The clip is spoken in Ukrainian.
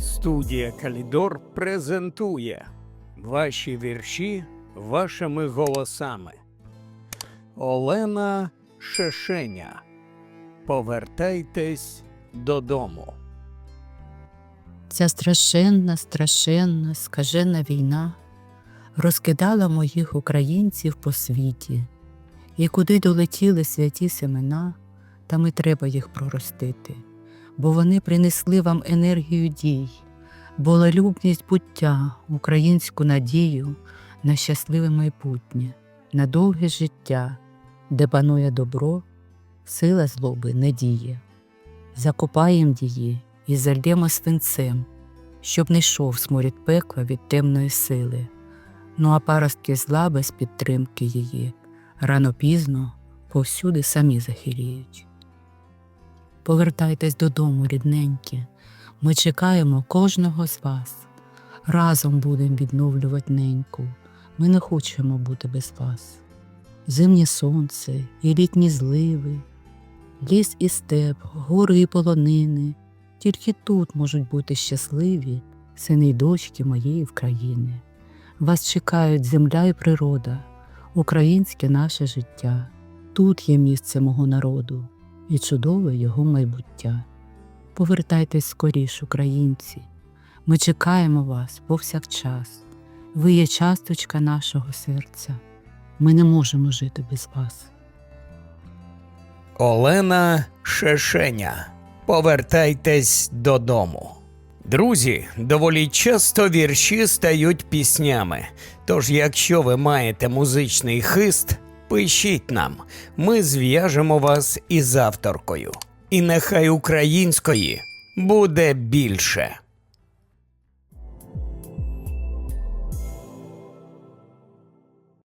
Студія Калідор презентує ваші вірші вашими голосами. Олена Шешеня. Повертайтесь додому. Ця страшенна, страшенна, скажена війна розкидала моїх українців по світі, і куди долетіли святі семена, там і треба їх проростити, бо вони принесли вам енергію дій, болелюбність буття, українську надію на щасливе майбутнє, на довге життя, де панує добро, сила злоби не діє. Закопаєм її і зальємо свинцем, щоб не йшов сморід пекла від темної сили. Ну а паростки зла без підтримки її рано пізно повсюди самі захиліють. Повертайтесь додому, рідненькі, ми чекаємо кожного з вас. Разом будемо відновлювати неньку. Ми не хочемо бути без вас. Зимнє сонце і літні зливи, ліс і степ, гори і полонини. Тільки тут можуть бути щасливі сини й дочки моєї України. Вас чекають земля і природа, українське наше життя. Тут є місце мого народу і чудове його майбуття. Повертайтесь скоріш, українці. Ми чекаємо вас повсякчас. Ви є часточка нашого серця. Ми не можемо жити без вас. Олена Шешеня. Повертайтесь додому. Друзі, доволі часто вірші стають піснями. Тож, якщо ви маєте музичний хист, пишіть нам. Ми зв'яжемо вас із авторкою. І нехай української буде більше.